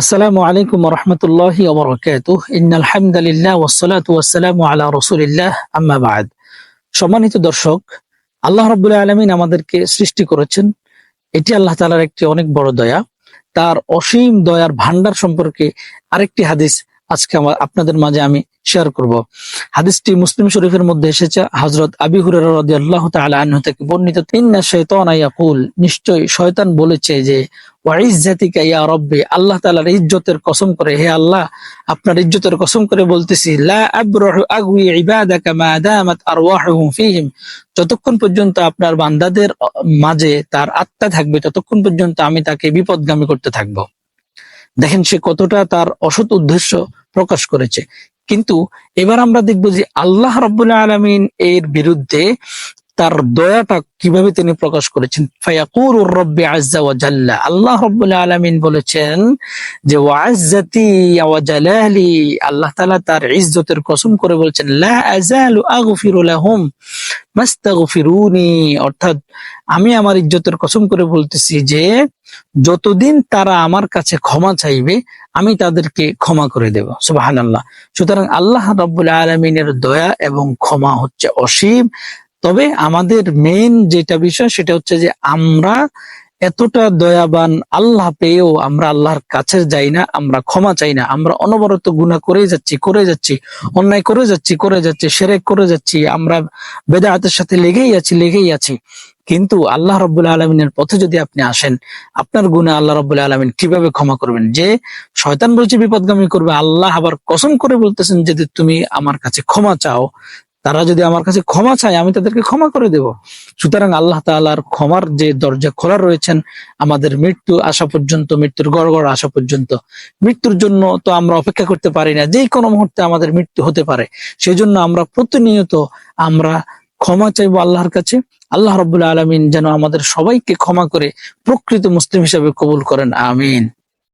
আসসালামু আলাইকুম রহমতুল্লাহি ওবরাকাতুহ ইন্নাল হামদালিল্লাহ ওয়াসালাম আলা রসুলিল্লাহ। আম্মাবাদ সম্মানিত দর্শক, আল্লাহ রবুল্লাহ আলমিন আমাদেরকে সৃষ্টি করেছেন। এটি আল্লাহ তালার একটি অনেক বড় দয়া। তার অসীম দয়ার ভান্ডার সম্পর্কে আরেকটি হাদিস আজকে আমার আপনাদের মাঝে আমি শেয়ার করব। হাদিসটি মুসলিম শরীফের মধ্যে এসেছে, হযরত আবি হুরায়রা রাদিয়াল্লাহু তাআলা আনহু থেকে বর্ণিত, ইন্না শাইতানা ইয়াকুল নিশ্চয়ই শয়তান বলেছে যে, ওয়াইজ্জাতিকা ইয়া রব্বি আল্লাহ তাআলার ইজ্জতের কসম করে, হে আল্লাহ, আপনার ইজ্জতের কসম করে বলতেছি, লা আবরাহু আগউই ইবাদাকা মা দামাত আরওয়াহুহুম ফীহিম যতক্ষণ পর্যন্ত আপনার বান্দাদের মাঝে তার আত্মা থাকবে, ততক্ষণ পর্যন্ত আমি তাকে বিপদগামী করতে থাকব। দেখেন সে কতটা তার অসৎ উদ্দেশ্য প্রকাশ করেছে। কিন্তু এবার আমরা দেখব যে আল্লাহ রব্বুল্লাহ আলমিন এর বিরুদ্ধে তার দয়াটা কীভাবে তিনি প্রকাশ করেছেন। আল্লাহ রব্বুল্লাহ আলমিন বলেছেন যে আল্লাহ তালা তার ইজ্জতের কসম করে বলছেন অর্থাৎ আমি আমার ইজ্জতের কসম করে বলতেছি যে, যতদিন তারা আমার কাছে ক্ষমা চাইবে, আমি তাদেরকে ক্ষমা করে দেব। সুবাহান আল্লাহ সুতরাং আল্লাহ রব্বুল আলমিনের দয়া এবং ক্ষমা হচ্ছে অসীম। তবে আমাদের মেন যেটা বিষয়, সেটা হচ্ছে যে আমরা এতটা দয়াবান, আল্লাহ পেয়েও আমরা আল্লাহর কাছে যাই না, আমরা ক্ষমা চাই না, আমরা অনবরত গুণা করে যাচ্ছি করে যাচ্ছি, অন্যায় করে যাচ্ছি করে যাচ্ছি, সেরেক করে যাচ্ছি, আমরা বেদাহাতের সাথে লেগেই আছি লেগেই আছি। কিন্তু আল্লাহ রব্বুল আলমিনের পথে যদি আপনি আসেন, আপনার গুণে আল্লাহ রব্বুল আলমিন কীভাবে ক্ষমা করবেন? যে শয়তান বলছে বিপদগামী করবে, আল্লাহ আবার কসম করে বলতেছেন যদি তুমি আমার কাছে ক্ষমা চাও তারা যদি আমার কাছে ক্ষমা চায়, আমি তাদেরকে ক্ষমা করে দেব। সুতরাং আল্লাহ তাআলার ক্ষমার যে দরজা খোলা রয়েছেন, আমাদের মৃত্যু আসা পর্যন্ত, মৃত্যুর গড়গড় আসা পর্যন্ত, মৃত্যুর জন্য তো আমরা অপেক্ষা করতে পারি না যে কোনো মুহূর্তে আমাদের মৃত্যু হতে পারে। সেজন্য আমরা প্রতিনিয়ত আমরা ক্ষমা চাইব আল্লাহর কাছে। আল্লাহ রবুল্লা আলমিন যেন আমাদের সবাইকে ক্ষমা করে প্রকৃত মুসলিম হিসাবে কবুল করেন। আমিন।